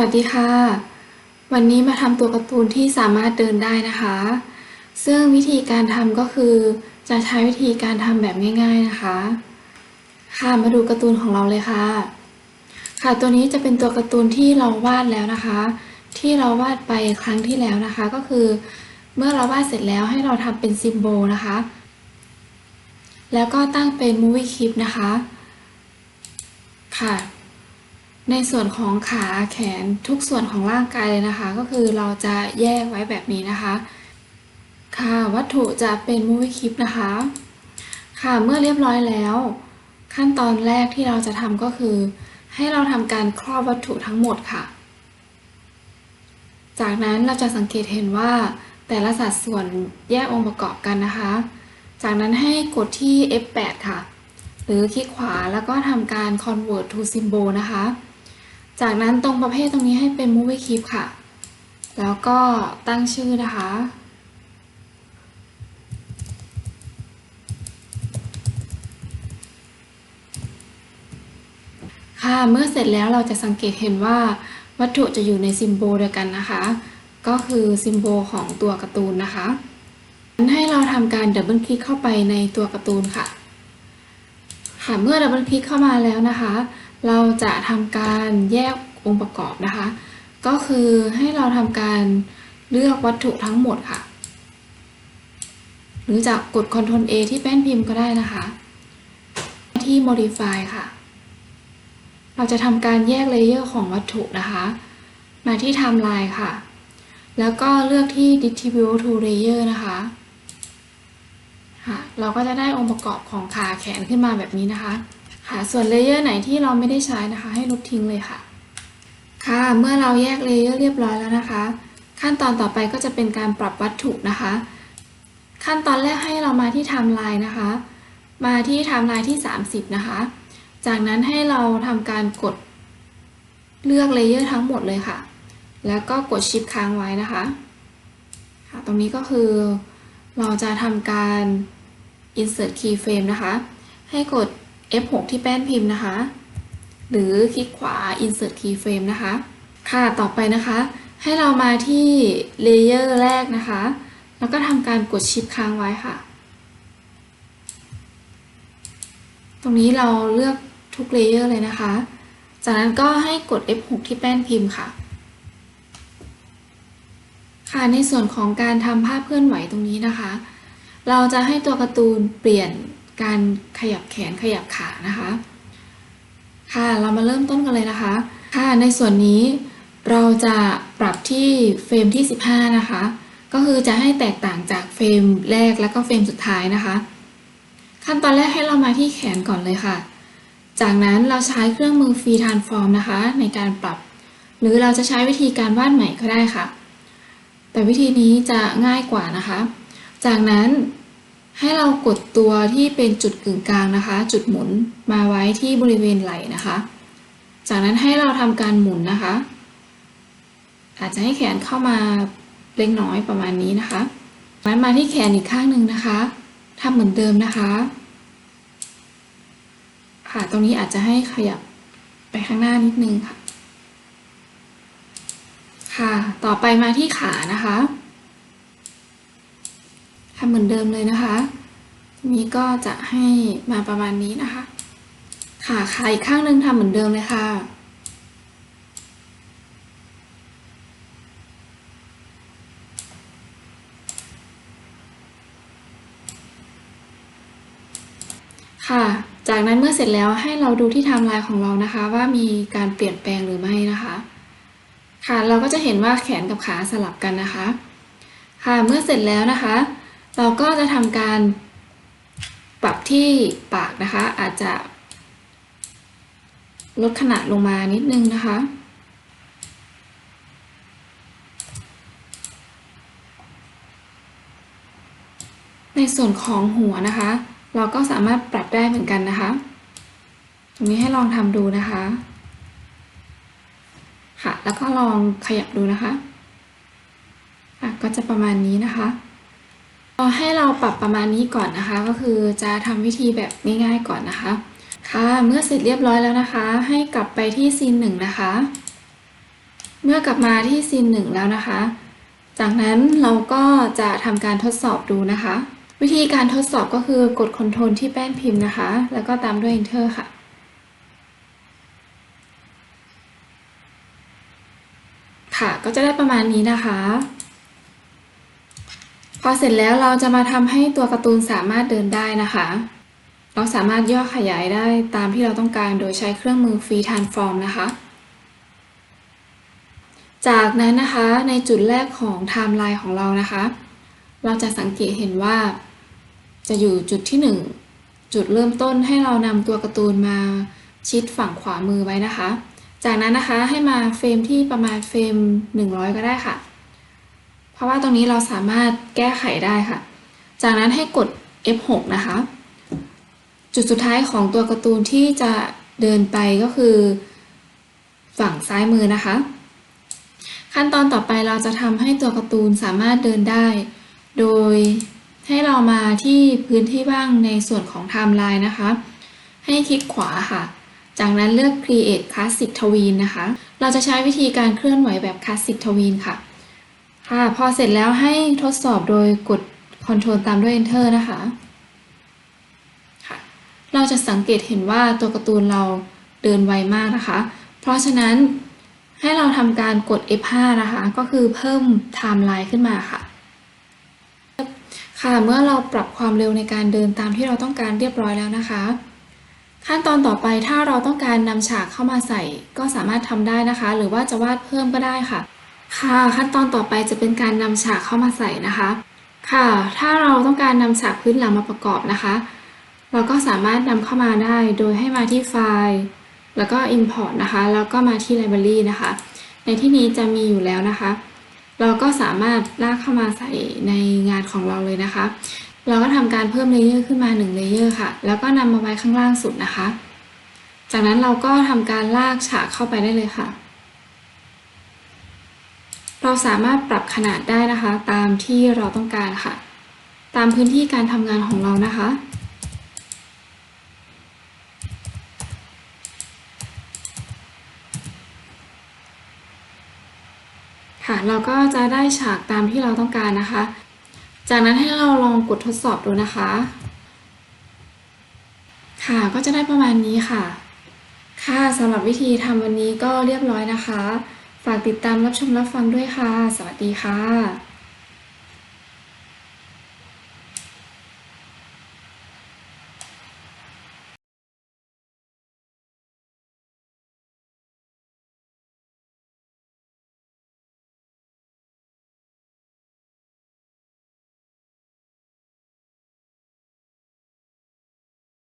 วัสดีค่ะ วันนี้มาทำตัวการ์ตูนที่สามารถเดินได้นะคะ ซึ่งวิธีการทำก็คือจะใช้วิธีการทำแบบง่าย ๆนะคะ ค่ะมาดูการ์ตูนของเราเลยค่ะ ค่ะตัวนี้จะเป็นตัวการ์ตูนที่เราวาดแล้วนะคะ ที่เราวาดไปครั้งที่แล้วนะคะ ก็คือ เมื่อเราวาดเสร็จแล้วให้เราทำเป็นซิมโบลนะคะ แล้วก็ตั้งเป็น Movie Clip นะคะ ค่ะ ในส่วนของขาแขนทุกส่วนของร่างกายเลยนะคะ ก็คือเราจะแยกไว้แบบนี้นะคะ ค่ะวัตถุจะเป็น Movie Clip นะคะ ค่ะเมื่อเรียบร้อยแล้ว ขั้นตอนแรกที่เราจะทำก็คือ ให้เราทำการครอบวัตถุทั้งหมดค่ะ จากนั้นเราจะสังเกตเห็นว่าแต่ละสัดส่วนแยกองค์ประกอบกันนะคะ จากนั้นให้กดที่ F8 ค่ะ หรือคลิกขวาแล้วก็ทำการ convert to symbol นะคะ จากนั้นตรงประเภทตรงนี้ให้เป็น movie clip ค่ะ แล้วก็ตั้งชื่อนะคะ ค่ะ เมื่อเสร็จแล้วเราจะสังเกตเห็นว่าวัตถุจะอยู่ในซิมโบลเดียวกันนะคะ ก็คือซิมโบลของตัวการ์ตูนนะคะให้เราทำการดับเบิลคลิกเข้าไปในตัวการ์ตูนค่ะ ค่ะ เมื่อดับเบิลคลิกเข้ามาแล้วนะคะ เราจะทำการแยกองค์ประกอบนะคะ ก็คือให้เราทำการเลือกวัตถุทั้งหมดค่ะ หรือจะกด Ctrl A ที่แป้นพิมพ์ก็ได้นะคะ ที่ Modify ค่ะ เราจะทำการแยกเลเยอร์ของวัตถุนะคะ มาที่ Timeline ค่ะ แล้วก็เลือกที่ Distribute to Layer นะคะค่ะเราก็จะได้องค์ประกอบของขาแขนขึ้นมาแบบนี้นะคะ ค่ะ ส่วนเลเยอร์ไหนที่เราไม่ได้ใช้นะคะ ให้ลบทิ้งเลยค่ะ ค่ะ เมื่อเราแยกเลเยอร์เรียบร้อยแล้วนะคะ ขั้นตอนต่อไปก็จะเป็นการปรับวัตถุนะคะ ขั้นตอนแรกให้เรามาที่ Timeline นะคะ มาที่ Timeline ที่ 30 นะคะ จากนั้นให้เราทำการกดเลือกเลเยอร์ทั้งหมดเลยค่ะ แล้วก็กดชิปค้างไว้นะคะค่ะตรงนี้ก็คือเราจะทำการ insert keyframe นะคะ ให้กด F6 ที่แป้นพิมพ์นะคะ หรือคลิกขวา insert keyframe นะคะ ค่ะต่อไปนะคะ ให้เรามาที่เลเยอร์แรกนะคะ แล้วก็ทำการกดชิปค้างไว้ค่ะ ตรงนี้เราเลือกทุกเลเยอร์เลยนะคะ จากนั้นก็ให้กด F6 ที่แป้นพิมพ์ค่ะ ค่ะในส่วนของการทำภาพเคลื่อนไหวตรงนี้นะคะ เราจะให้ตัวการ์ตูนเปลี่ยน การขยับแขนขยับขานะคะ ค่ะเรามาเริ่มต้นกันเลยนะคะ ค่ะในส่วนนี้เราจะปรับที่เฟรมที่ 15 นะคะ ก็คือจะให้แตกต่างจากเฟรมแรกแล้วก็เฟรมสุดท้ายนะคะ ขั้นตอนแรกให้เรามาที่แขนก่อนเลยค่ะ จากนั้นเราใช้เครื่องมือฟรีทานฟอร์มนะคะ ในการปรับ หรือเราจะใช้วิธีการวาดใหม่ก็ได้ค่ะ แต่วิธีนี้จะง่ายกว่านะคะ จากนั้น ให้เรากดตัวที่เป็นจุดกึ่งกลางนะคะ จุดหมุนมาไว้ที่บริเวณไหล่นะคะ จากนั้นให้เราทำการหมุนนะคะ อาจจะให้แขนเข้ามาเล็กน้อยประมาณนี้นะคะนั้นมาที่แขนอีกข้างหนึ่งนะคะทำเหมือนเดิมนะคะ ค่ะตรงนี้อาจจะให้ขยับไปข้างหน้านิดนึงค่ะ ค่ะ ต่อไปมาที่ขานะคะ เหมือนเดิมเลยนะคะ นี้ก็จะให้มาประมาณนี้นะคะ ค่ะขาอีกข้างหนึ่งทำเหมือนเดิมเลยค่ะค่ะ จากนั้นเมื่อเสร็จแล้วให้เราดูที่ไทม์ไลน์ของเรานะคะ ว่ามีการเปลี่ยนแปลงหรือไม่นะคะ ค่ะเราก็จะเห็นว่าแขนกับขาสลับกันนะคะ ค่ะเมื่อเสร็จแล้วนะคะ เราก็จะทำการปรับที่ปากนะคะ อาจจะ ลดขนาดลงมานิดนึงนะคะ ในส่วนของหัวนะคะ เราก็สามารถปรับได้เหมือนกันนะคะ ตรงนี้ให้ลองทำดูนะคะ ค่ะ แล้วก็ลองขยับดูนะคะะก็จะประมาณนี้นะคะ ให้เราปรับประมาณนี้ก่อนนะคะ ก็คือจะทำวิธีแบบง่ายๆก่อนนะคะ ค่ะ เมื่อเสร็จเรียบร้อยแล้วนะคะ ให้กลับไปที่ซีนหนึ่งนะคะ เมื่อกลับมาที่ซีนหนึ่งแล้วนะคะ จากนั้นเราก็จะทำการทดสอบดูนะคะ วิธีการทดสอบก็คือกดคอนโทรลที่แป้นพิมพ์นะคะ แล้วก็ตามด้วย Enter ค่ะค่ะ ก็จะได้ประมาณนี้นะคะ พอเสร็จแล้วเราจะมาทำให้ตัวการ์ตูนสามารถเดินได้นะคะ เราสามารถย่อขยายได้ตามที่เราต้องการโดยใช้เครื่องมือ Free Transform นะคะ จากนั้นนะคะในจุดแรกของไทม์ไลน์ของเรานะคะ เราจะสังเกตเห็นว่า จะอยู่จุดที่ 1 จุดเริ่มต้นให้เรานำตัวการ์ตูนมาชิดฝั่งขวามือไว้นะคะ จากนั้นนะคะให้มาเฟรมที่ประมาณเฟรม 100 ก็ได้ค่ะ ราะว่าตรงนี้เราสามารถแก้ไขได้ค่ะ จากนั้นให้กด F6 นะคะ จุดสุดท้ายของตัวการ์ตูนที่จะเดินไปก็คือ ฝั่งซ้ายมือนะคะ ขั้นตอนต่อไปเราจะทำให้ตัวการ์ตูนสามารถเดินได้ โดยให้เรามาที่พื้นที่ว่างในส่วนของไทม์ไลน์นะคะ ให้คลิกขวาค่ะ จากนั้นเลือก Create Classic Tween นะคะ เราจะใช้วิธีการเคลื่อนไหวแบบ Classic Tween ค่ะ ค่ะ พอเสร็จแล้วให้ทดสอบโดยกด Ctrl ตามด้วย Enter นะคะ ค่ะ เราจะสังเกตเห็นว่าตัวการ์ตูนเราเดินไวมากนะคะ เพราะฉะนั้นให้เราทำการกด F5 นะคะ ก็คือเพิ่มไทม์ไลน์ขึ้นมาค่ะ ค่ะ เมื่อเราปรับความเร็วในการเดินตามที่เราต้องการเรียบร้อยแล้วนะคะ ขั้นตอนต่อไปถ้าเราต้องการนำฉากเข้ามาใส่ก็สามารถทำได้นะคะ หรือว่าจะวาดเพิ่มก็ได้ค่ะ ค่ะ ขั้นตอนต่อไปจะเป็นการนำฉากเข้ามาใส่นะคะ ค่ะ ถ้าเราต้องการนำฉากพื้นหลังมาประกอบนะคะ เราก็สามารถนำเข้ามาได้โดยให้มาที่ไฟล์ แล้วก็ Import นะคะ แล้วก็มาที่ Library นะคะ ในที่นี้จะมีอยู่แล้วนะคะ เราก็สามารถลากเข้ามาใส่ในงานของเราเลยนะคะ เราก็ทำการเพิ่มเลเยอร์ขึ้นมา1เลเยอร์ค่ะ แล้วก็นำมาไว้ข้างล่างสุดนะคะ จากนั้นเราก็ทำการลากฉากเข้าไปได้เลยค่ะ เราสามารถปรับขนาดได้นะคะ ตามที่เราต้องการค่ะ ตามพื้นที่การทำงานของเรานะคะค่ะเราก็จะได้ฉากตามที่เราต้องการนะคะ จากนั้นให้เราลองกดทดสอบดูนะคะ ค่ะก็จะได้ประมาณนี้ค่ะ ค่ะสำหรับวิธีทำวันนี้ก็เรียบร้อยนะคะ ฝากติดตามรับชมรับฟังด้วยค่ะ สวัสดีค่ะ